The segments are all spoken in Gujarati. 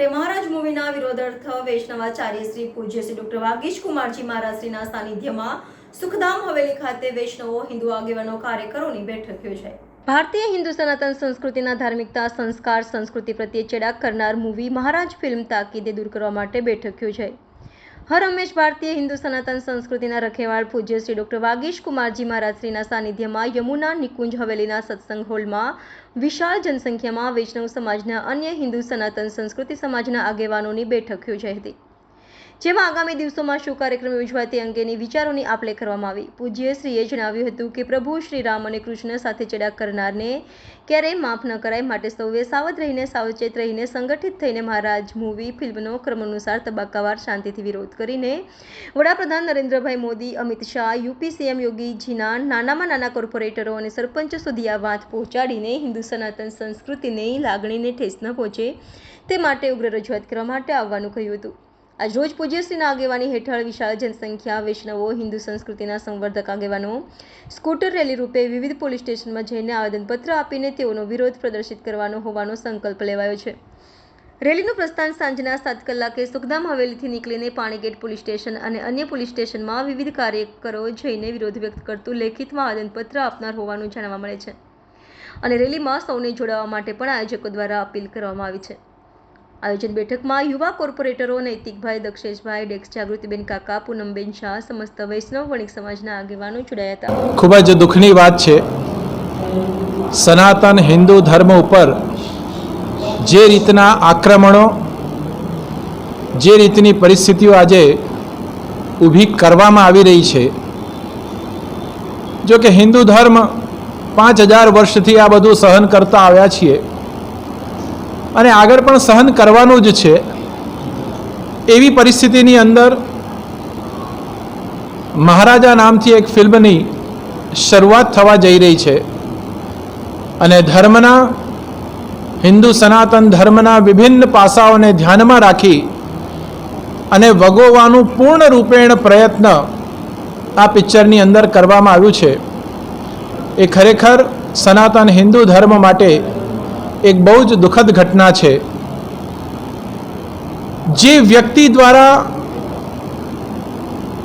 માટે મહારાજ મૂવીના વિરોધાર્થ વૈષ્ણવાચાર્ય શ્રી પૂજ્ય શ્રી ડોક્ટર વાગીશ કુમારજી મહારાજશ્રીના સાનિધ્યમાં સુખધામ હવેલી ખાતે વૈષ્ણવો, હિન્દુ આગેવાનો, કાર્યકરોની બેઠક યોજાઈ. ભારતીય હિન્દુ સનાતન સંસ્કૃતિના ધાર્મિકતા, સંસ્કાર, સંસ્કૃતિ પ્રત્યે ચેડાક કરનાર મૂવી મહારાજ ફિલ્મ તાકીદે દૂર કરવા માટે બેઠક યોજાઈ. હર હંમેશ ભારતીય હિન્દુ સનાતન સંસ્કૃતિના રખેવાળ પૂજ્ય શ્રી ડોક્ટર વાગીશ કુમારજી મહારાજશ્રીના સાનિધ્યમાં યમુના નિકુંજ હવેલીના સત્સંગ હોલમાં વિશાળ જનસંખ્યામાં વૈષ્ણવ સમાજના અન્ય હિન્દુ સનાતન સંસ્કૃતિ સમાજના આગેવાનોની બેઠક યોજાઈ હતી. જેમાં આગામી દિવસોમાં શું કાર્યક્રમ યોજવાય તે અંગેની વિચારોની આપલે કરવામાં આવી. પૂજ્ય શ્રીએ જણાવ્યું હતું કે પ્રભુ શ્રી રામ અને કૃષ્ણ સાથે ચડા કરનારને ક્યારેય માફ ન કરાય માટે સૌએ સાવધ રહીને, સાવચેત રહીને, સંગઠિત થઈને મહારાજ મૂવી, ફિલ્મનો ક્રમ અનુસાર તબક્કાવાર શાંતિથી વિરોધ કરીને વડાપ્રધાન નરેન્દ્રભાઈ મોદી, અમિત શાહ, યુપી સીએમ યોગીજીના નાનામાં નાના કોર્પોરેટરો અને સરપંચો સુધી આ વાત પહોંચાડીને હિન્દુ સનાતન સંસ્કૃતિની લાગણીને ઠેસ ન પહોંચે તે માટે ઉગ્ર રજૂઆત કરવા માટે આવવાનું કહ્યું હતું. આજ રોજ પૂજ્યશ્રીના આગેવાની હેઠળ વિશાળ જનસંખ્યા, વૈષ્ણવો, હિન્દુ સંસ્કૃતિના સંવર્ધક આગેવાનો સ્કૂટર રેલી રૂપે વિવિધ પોલીસ સ્ટેશનમાં જઈને આવેદનપત્ર આપીને તેઓનો વિરોધ પ્રદર્શિત કરવાનો હોવાનો સંકલ્પ લેવાયો છે. રેલીનું પ્રસ્થાન સાંજના સાત કલાકે સુખધામ હવેલીથી નીકળીને પાણીગેટ પોલીસ સ્ટેશન અને અન્ય પોલીસ સ્ટેશનમાં વિવિધ કાર્યકરો જઈને વિરોધ વ્યક્ત કરતું લેખિતમાં આવેદનપત્ર આપનાર હોવાનું જાણવા મળે છે. અને રેલીમાં સૌને જોડાવા માટે પણ આયોજકો દ્વારા અપીલ કરવામાં આવી છે. આયોજન બેઠકમાં યુવા કોર્પોરેટરો નૈતિકભાઈ દક્ષેશભાઈ ડેક્સ જાગૃતિબેન કાકા, પૂનમબેન શાહ સમસ્ત વૈષ્ણવ વણિક સમાજના આગેવાનો જોડાયા હતા. ખૂબ જ દુઃખની વાત છે. સનાતન હિન્દુ ધર્મ ઉપર જે રીતના આક્રમણો, જે રીતની પરિસ્થિતિઓ આજે ઊભી કરવામાં આવી રહી છે, જો કે હિન્દુ ધર્મ પાંચ હજાર વર્ષથી આ બધું સહન કરતા આવ્યા છીએ. અને આગળ પણ સહન કરવાનું જ છે. એવી પરિસ્થિતિની અંદર મહારાજા નામથી એક ફિલ્મની શરૂઆત થવા જઈ રહી છે. અને ધર્મના, હિન્દુ સનાતન ધર્મના વિભિન્ન પાસાઓને ધ્યાનમાં રાખી અને વગોવાનું પૂર્ણ રૂપેણ પ્રયત્ન આ પિક્ચરની અંદર કરવામાં આવ્યું છે. એ ખરેખર સનાતન હિન્દુ ધર્મ માટે એક બહુ જ દુઃખદ ઘટના છે. જે વ્યક્તિ દ્વારા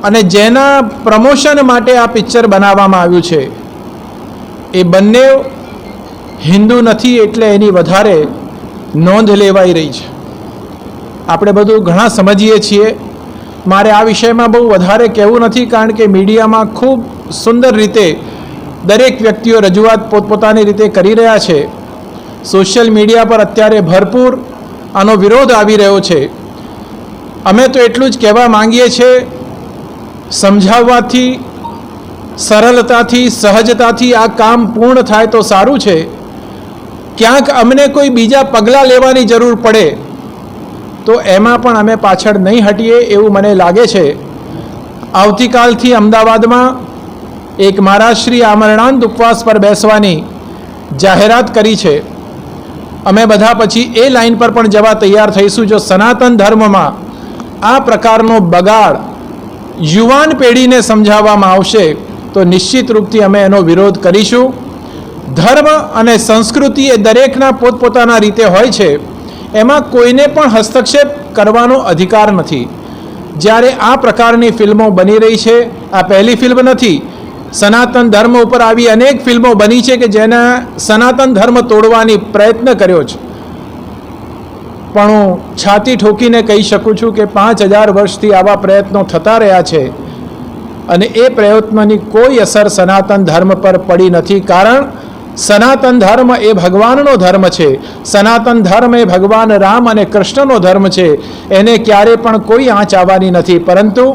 અને જેના પ્રમોશન માટે આ પિક્ચર બનાવવામાં આવ્યું છે, એ બંને હિન્દુ નથી એટલે એની વધારે નોંધ લેવાઈ રહી છે. આપણે બધું ઘણા સમજીએ છીએ. મારે આ વિષયમાં બહુ વધારે કહેવું નથી કારણ કે મીડિયામાં ખૂબ સુંદર રીતે દરેક વ્યક્તિઓ રજૂઆત પોતપોતાની રીતે કરી રહ્યા છે. સોશિયલ મીડિયા પર અત્યારે ભરપૂર આનો વિરોધ આવી રહ્યો છે. અમે તો એટલું જ કહેવા માંગીએ છીએ, સમજાવવાથી, સરળતાથી, સહજતાથી આ કામ પૂર્ણ થાય તો સારું છે. ક્યાંક અમને કોઈ બીજા પગલાં લેવાની જરૂર પડે, તો એમાં પણ અમે પાછળ નહીં હટીએ એવું મને લાગે છે. આવતીકાલથી અમદાવાદમાં એક મહારાજશ્રી આમરણાંત ઉપવાસ પર બેસવાની જાહેરાત કરી છે. અમે બધા પછી એ લાઈન પર પણ જવા તૈયાર થઈશું જો સનાતન ધર્મમાં આ પ્રકારનો બગાડ યુવાન પેઢીને સમજાવવામાં આવશે, તો નિશ્ચિત રૂપથી અમે એનો વિરોધ કરીશું. ધર્મ અને સંસ્કૃતિ એ દરેકના પોતપોતાના રીતે હોય છે, એમાં કોઈને પણ હસ્તક્ષેપ કરવાનો અધિકાર નથી. જ્યારે આ પ્રકારની ફિલ્મો બની રહી છે, આ પહેલી ફિલ્મ નથી સનાતન ધર્મ ઉપર આવી અનેક ફિલ્મો બની છે કે જેના સનાતન ધર્મ તોડવાની પ્રયત્ન કર્યો છે. પણ હું છાતી ઠોકીને કહી શકું છું કે પાંચ હજાર વર્ષથી આવા પ્રયત્નો થતા રહ્યા છે અને એ પ્રયત્નોની કોઈ અસર સનાતન ધર્મ પર પડી નથી. કારણ સનાતન ધર્મ એ ભગવાનનો ધર્મ છે. સનાતન ધર્મ એ ભગવાન રામ અને કૃષ્ણનો ધર્મ છે. એને ક્યારે પણ કોઈ આંચ આવવાની નથી. પરંતુ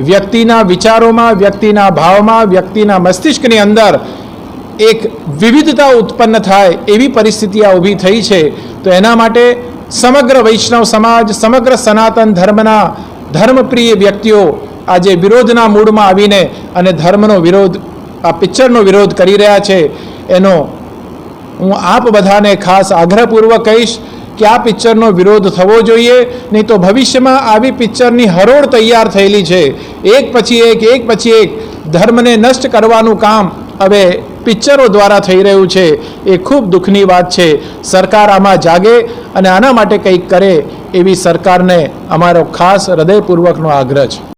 વ્યક્તિના વિચારોમાં, વ્યક્તિના ભાવમાં, વ્યક્તિના મસ્તિષ્કની અંદર એક વિવિધતા ઉત્પન્ન થાય એવી પરિસ્થિતિ આ ઊભી થઈ છે. તો એના માટે સમગ્ર વૈષ્ણવ સમાજ, સમગ્ર સનાતન ધર્મના ધર્મપ્રિય વ્યક્તિઓ આજે વિરોધના મૂડમાં આવીને અને ધર્મનો વિરોધ, આ પિક્ચરનો વિરોધ કરી રહ્યા છે. એનો હું આપ બધાને ખાસ આગ્રહપૂર્વક કહીશ કે આ પિક્ચરનો વિરોધ થવો જોઈએ, નહીં તો ભવિષ્યમાં આવી પિક્ચરની હરોળ તૈયાર થયેલી છે. એક પછી એક એક પછી એક, ધર્મને નષ્ટ કરવાનું કામ હવે પિક્ચરો દ્વારા થઈ રહ્યું છે. એ ખૂબ દુઃખની વાત છે. સરકાર આમાં જાગે અને આના માટે કંઈક કરે એવી સરકારને અમારો ખાસ હૃદયપૂર્વકનો આગ્રહ છે.